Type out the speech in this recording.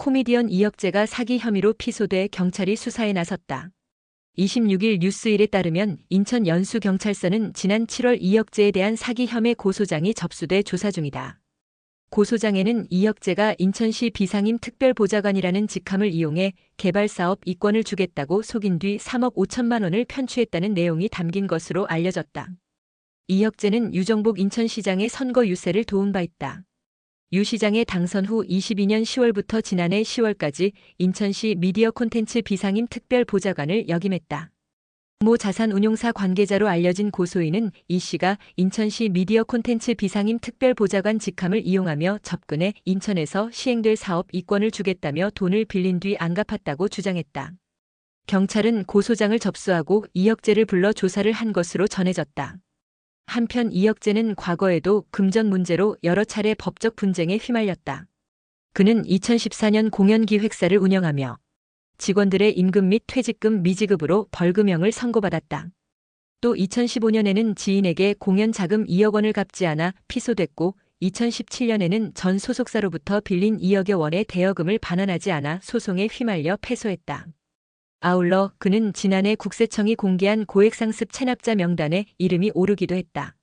코미디언 이혁재가 사기 혐의로 피소돼 경찰이 수사에 나섰다. 26일 뉴스일에 따르면 인천 연수경찰서는 지난 7월 이혁재에 대한 사기 혐의 고소장이 접수돼 조사 중이다. 고소장에는 이혁재가 인천시 비상임 특별보좌관이라는 직함을 이용해 개발사업 이권을 주겠다고 속인 뒤 3억 5천만 원을 편취했다는 내용이 담긴 것으로 알려졌다. 이혁재는 유정복 인천시장의 선거 유세를 도운 바 있다. 유 시장의 당선 후 22년 10월부터 지난해 10월까지 인천시 미디어 콘텐츠 비상임 특별 보좌관을 역임했다. 모 자산운용사 관계자로 알려진 고소인은 이 씨가 인천시 미디어 콘텐츠 비상임 특별보좌관 직함을 이용하며 접근해 인천에서 시행될 사업 이권을 주겠다며 돈을 빌린 뒤 안 갚았다고 주장했다. 경찰은 고소장을 접수하고 이혁재를 불러 조사를 한 것으로 전해졌다. 한편 이혁재는 과거에도 금전 문제로 여러 차례 법적 분쟁에 휘말렸다. 그는 2014년 공연기획사를 운영하며 직원들의 임금 및 퇴직금 미지급으로 벌금형을 선고받았다. 또 2015년에는 지인에게 공연 자금 2억 원을 갚지 않아 피소됐고 2017년에는 전 소속사로부터 빌린 2억여 원의 대여금을 반환하지 않아 소송에 휘말려 패소했다. 아울러 그는 지난해 국세청이 공개한 고액상습 체납자 명단에 이름이 오르기도 했다.